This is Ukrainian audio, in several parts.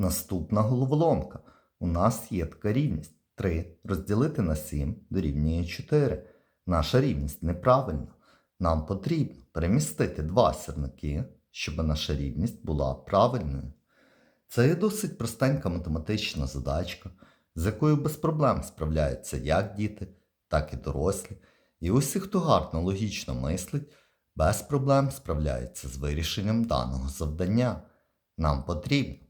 Наступна головоломка. У нас є така рівність. 3 розділити на 7 дорівнює 4. Наша рівність неправильна. Нам потрібно перемістити два сірники, щоб наша рівність була правильною. Це є досить простенька математична задачка, з якою без проблем справляються як діти, так і дорослі. І усі, хто гарно логічно мислить, без проблем справляються з вирішенням даного завдання. Нам потрібно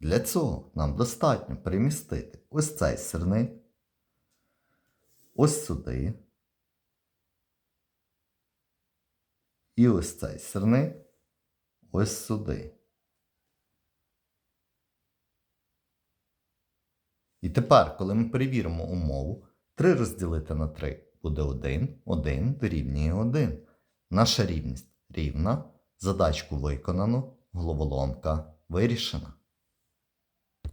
Для цього нам достатньо перемістити ось цей сирник, ось сюди. І ось цей сирник ось сюди. І тепер, коли ми перевіримо умову, 3 розділити на 3 буде 1, 1 дорівнює 1. Наша рівність рівна, задачку виконано, головоломка вирішена.